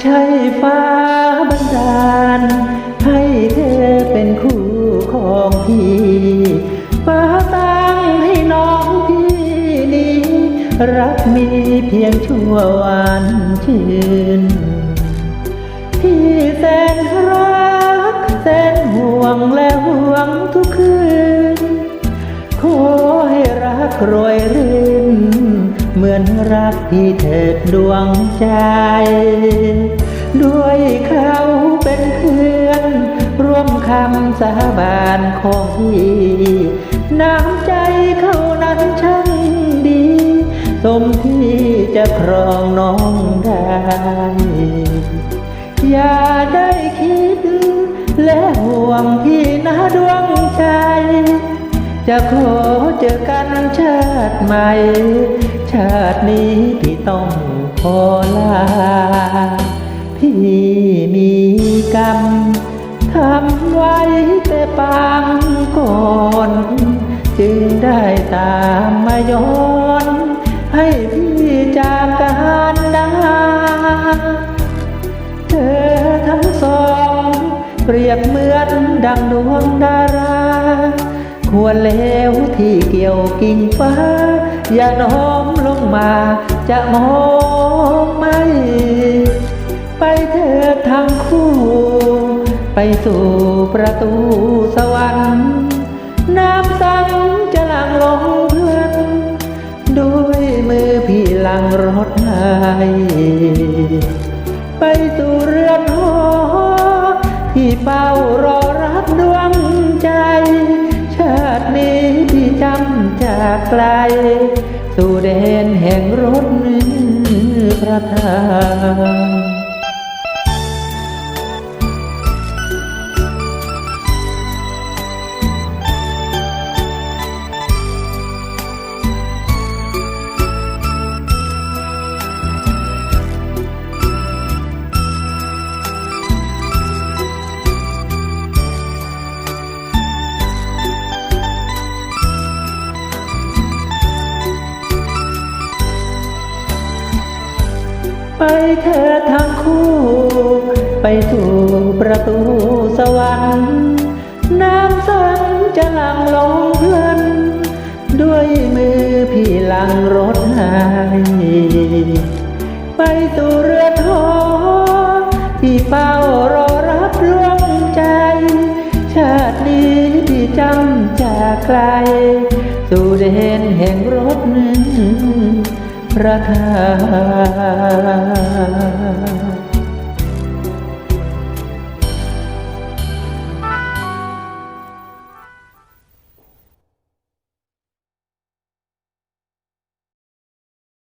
ใช่ฟ้าบันดาล ให้เธอเป็นคู่ของพี่ฟ้าตั้งให้น้องพี่นี้ รักมีเพียงชั่ววันชื่น พี่แสนรักแสนห่วงและห่วงทุกคืน ขอให้รักรวยรื่น เหมือนรักที่เถิดดวงใจ ด้วยเขาเป็นเพื่อน ร่วมคำสาบานของพี่น้ำใจเขานั้นช่างดี สมที่จะครองน้องได้ อย่าได้คิดและห่วงพี่นะดวงใจ จะขอเจอกันชาติใหม่ ชาตินี้พี่ต้องขอลา พี่มีกรรมทำไว้แต่ปางก่อนจึงได้ตามมาย้อน ให้พี่จากการดาเธอทั้งสอง เปรียบเหมือนดังดวงดารา ควรแล้วที่เกี่ยวกิ่งฟ้า อย่าน้อมลงมา จะมองไม่ ไปเถิดทั้งคู่ ไปสู่ประตูสวรรค์ น้ำสังจะหลั่งลงเพื่อนด้วยมือพี่หลังรถให้ไปสู่เรือนหอที่เฝ้ารอรับดวงใจ ตินี้ที่จำจากไกล สู่แดนแห่งรถพระธาตุ ไปเธอทั้งคู่ ไปสู่ประตูสวรรค์น้ำสังจะหลั่งลงเพลินด้วยมือพี่หลังรถให้ไปสู่เรือนหอที่เฝ้ารอรับดวงใจ ชาตินี้ที่จำจากไกล สู่แดนแห่งรถนึง พระธาตุ